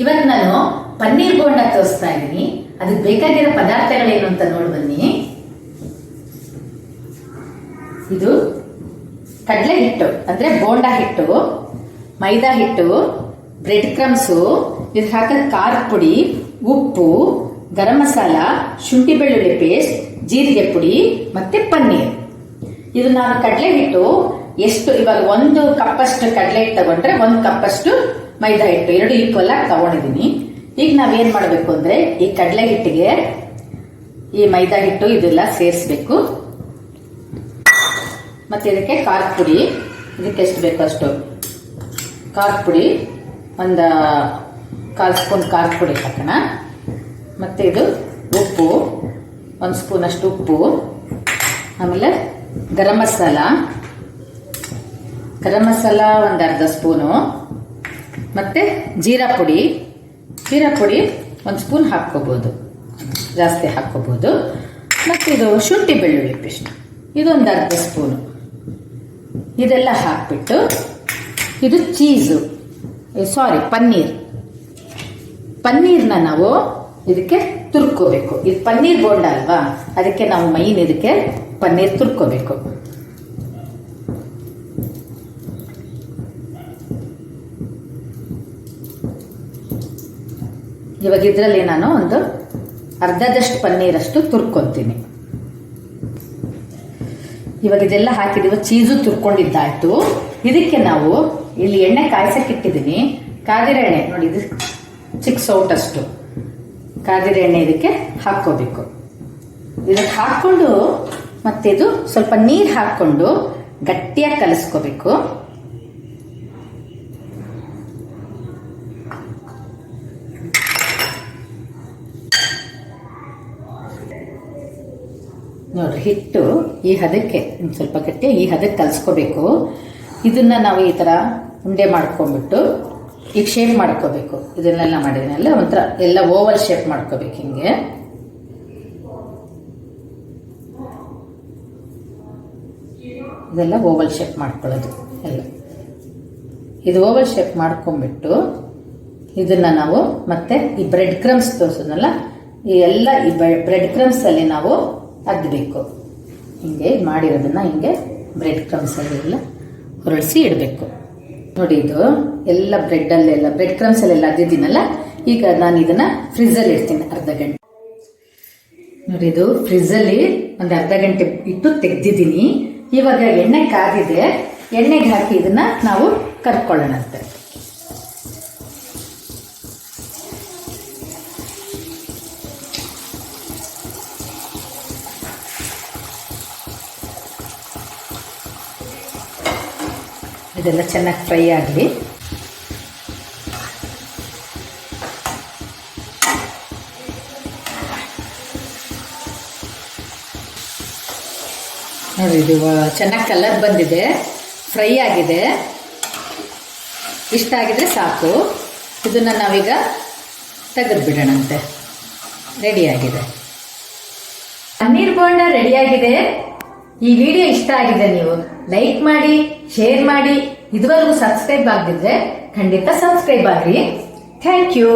ಇವತ್ತು ನಾನು ಪನ್ನೀರ್ ಬೋಂಡ ತೋರಿಸ್ತಾ ಇದ್ದೀನಿ. ಅದಕ್ಕೆ ಬೇಕಾಗಿರೋ ಪದಾರ್ಥಗಳೇನು ಅಂತ ನೋಡಿ ಬನ್ನಿ. ಇದು ಕಡಲೆ ಹಿಟ್ಟು, ಅಂದ್ರೆ ಬೋಂಡ ಹಿಟ್ಟು, ಮೈದಾ ಹಿಟ್ಟು, ಬ್ರೆಡ್ ಕ್ರಮ್ಸು ಇದು ಹಾಕಿದ ಖಾರ ಪುಡಿ, ಉಪ್ಪು, ಗರಂ ಮಸಾಲ, ಶುಂಠಿ ಬೆಳ್ಳುಳ್ಳಿ ಪೇಸ್ಟ್, ಜೀರಿಗೆ ಪುಡಿ ಮತ್ತೆ ಪನ್ನೀರ್. ಇದು ನಾನು ಕಡಲೆ ಹಿಟ್ಟು ಎಷ್ಟು ಇವಾಗ ಒಂದು ಕಪ್ಪಷ್ಟು ಕಡಲೆ ಹಿಟ್ಟು ತಗೊಂಡ್ರೆ ಒಂದು ಕಪ್ಪಷ್ಟು ಮೈದಾ ಹಿಟ್ಟು, ಎರಡು ಈಕ್ವಲ್ ಆಗಿ ತಗೊಂಡಿದ್ದೀನಿ. ಈಗ ನಾವೇನು ಮಾಡಬೇಕು ಅಂದ್ರೆ, ಈ ಕಡಲೆ ಹಿಟ್ಟಿಗೆ ಈ ಮೈದಾ ಹಿಟ್ಟು ಇದೆಲ್ಲ ಸೇರಿಸ್ಬೇಕು. ಮತ್ತೆ ಇದಕ್ಕೆ ಖಾರ ಪುಡಿ, ಇದಕ್ಕೆ ಎಷ್ಟು ಬೇಕು ಅಷ್ಟು. ಖಾರ ಪುಡಿ, ಒಂದು ಕಾಲು ಸ್ಪೂನ್ ಖಾರ ಪುಡಿ ಹಾಕೋಣ. ಮತ್ತೆ ಇದು ಉಪ್ಪು, ಒಂದು ಸ್ಪೂನ್ ಅಷ್ಟು ಉಪ್ಪು. ಆಮೇಲೆ ಗರಂ ಮಸಾಲ. ಗರಂ ಮಸಾಲ ಒಂದು ಅರ್ಧ ಸ್ಪೂನು. ಮತ್ತೆ ಜೀರಾ ಪುಡಿ. ಜೀರಾ ಪುಡಿ ಒಂದು ಸ್ಪೂನ್ ಹಾಕ್ಕೋಬೋದು. ಜಾಸ್ತಿ ಹಾಕ್ಕೋಬೋದು. ಮತ್ತು ಇದು ಶುಂಠಿ ಬೆಳ್ಳುಳ್ಳಿ ಪೇಸ್ಟ್. ಇದೊಂದು ಅರ್ಧ ಸ್ಪೂನು. ಇದೆಲ್ಲ ಹಾಕ್ಬಿಟ್ಟು ಇದು ಚೀಸು. ಸಾರಿ, ಪನ್ನೀರ್. ಪನ್ನೀರ್ನ ನಾವು ಇದಕ್ಕೆ ತುರ್ಕೋಬೇಕು. ಇದು ಪನ್ನೀರ್ ಬೋಂಡ ಅಲ್ವಾ? ಅದಕ್ಕೆ ನಾವು ಮೈನ್ ಇದಕ್ಕೆ ಪನ್ನೀರ್ ತುರ್ಕೋಬೇಕು. ಇವಾಗ ಇದರಲ್ಲಿ ನಾನು ಒಂದು ಅರ್ಧದಷ್ಟು ಪನ್ನೀರಷ್ಟು ತುರ್ಕೊತೀನಿ. ಇವಾಗ ಇದೆಲ್ಲ ಹಾಕಿದೀವ ಚೀಸು ತುರ್ಕೊಂಡಿದ್ದಾಯ್ತು. ಇದಕ್ಕೆ ನಾವು ಇಲ್ಲಿ ಎಣ್ಣೆ ಕಾಯಿಸಕ್ಕಿಟ್ಟಿದ್ದೀನಿ ಕಾದಿರ ಎಣ್ಣೆ, ನೋಡಿ ಇದು ಚಿಕ್ಕ ಸೌಟಷ್ಟು. ಕಾದಿರ ಎಣ್ಣೆ ಇದಕ್ಕೆ ಹಾಕ್ಕೋಬೇಕು. ಇದಕ್ಕೆ ಹಾಕ್ಕೊಂಡು ಮತ್ತೆ ಇದು ಸ್ವಲ್ಪ ನೀರು ಹಾಕ್ಕೊಂಡು ಗಟ್ಟಿಯಾಗಿ ಕಲಿಸ್ಕೋಬೇಕು. ನೋಡ್ರಿ, ಹಿಟ್ಟು, ಈ ಹದಕ್ಕೆ ಒಂದು ಸ್ವಲ್ಪ ಗಟ್ಟಿ ಈ ಹದಕ್ಕೆ ಕಲಿಸ್ಕೋಬೇಕು. ಇದನ್ನ ನಾವು ಈ ಥರ ಉಂಡೆ ಮಾಡ್ಕೊಂಡ್ಬಿಟ್ಟು, ಈಗ ಶೇಪ್ ಮಾಡ್ಕೋಬೇಕು. ಇದನ್ನೆಲ್ಲ ಮಾಡಿದ್ನೆಲ್ಲ ಒಂಥರ ಎಲ್ಲ ಓವಲ್ ಶೇಪ್ ಮಾಡ್ಕೋಬೇಕು ಹಿಂಗೆ. ಇದೆಲ್ಲ ಓವಲ್ ಶೇಪ್ ಮಾಡ್ಕೊಳ್ಳೋದು, ಎಲ್ಲ. ಇದು ಓವಲ್ ಶೇಪ್ ಮಾಡ್ಕೊಂಡ್ಬಿಟ್ಟು, ಇದನ್ನ ನಾವು ಮತ್ತೆ ಈ ಬ್ರೆಡ್ ಕ್ರಮ್ಸ್ ತೋರಿಸೋದಲ್ಲ, ಈ ಎಲ್ಲ ಈ ಬ್ರೆಡ್ ಕ್ರಮ್ಸಲ್ಲಿ ನಾವು ಅದ್ದಬೇಕು ಹಿಂಗೆ ಮಾಡಿರೋದನ್ನ ಹಿಂಗೆ ಬ್ರೆಡ್ ಕ್ರಮ್ಸ್ ಅಲ್ಲಿ ಎಲ್ಲ ಹೊರಳಿಸಿ ಇಡಬೇಕು. ನೋಡಿ ಇದು ಎಲ್ಲ ಬ್ರೆಡ್ ಅಲ್ಲೆಲ್ಲ ಬ್ರೆಡ್ ಕ್ರಮ್ಸ್ ಅಲ್ಲೆಲ್ಲ ಅದ್ದಿದ್ದೀನಲ್ಲ, ಈಗ ನಾನು ಇದನ್ನ ಫ್ರಿಜ್ ಅಲ್ಲಿ ಇಡ್ತೀನಿ ಅರ್ಧ ಗಂಟೆ. ನೋಡಿ ಇದು ಫ್ರಿಜ್ ಅಲ್ಲಿ ಒಂದು ಅರ್ಧ ಗಂಟೆ ಇಟ್ಟು ತೆಗ್ದಿದ್ದೀನಿ. ಇವಾಗ ಎಣ್ಣೆ ಕಾದಿದೆ, ಎಣ್ಣೆಗೆ ಹಾಕಿ ಇದನ್ನ ನಾವು ಕರ್ಕೊಳ್ಳೋಣಂತೆ. ಇದೆಲ್ಲ ಚೆನ್ನಾಗಿ ಫ್ರೈ ಆಗಲಿ. ನೋಡಿ, ಇದು ಚೆನ್ನಾಗಿ ಕಲರ್ ಬಂದಿದೆ. ಫ್ರೈ ಆಗಿದೆ. ಇಷ್ಟ ಆಗಿದ್ರೆ ಸಾಕು. ಇದನ್ನು ನಾವೀಗ ತೆಗೆದು ಬಿಡೋಣಂತೆ ರೆಡಿಯಾಗಿದೆ ಪನ್ನೀರ್ ಬೋಂಡ ರೆಡಿಯಾಗಿದೆ ಈ ವಿಡಿಯೋ ಇಷ್ಟ ಆಗಿದೆ ನೀವು ಲೈಕ್ ಮಾಡಿ, ಶೇರ್ ಮಾಡಿ, ಇದುವರೆಗೂ ಸಬ್ಸ್ಕ್ರೈಬ್ ಆಗದಿದ್ರೆ ಖಂಡಿತ ಸಬ್ಸ್ಕ್ರೈಬ್ ಆಗ್ರಿ. Thank you.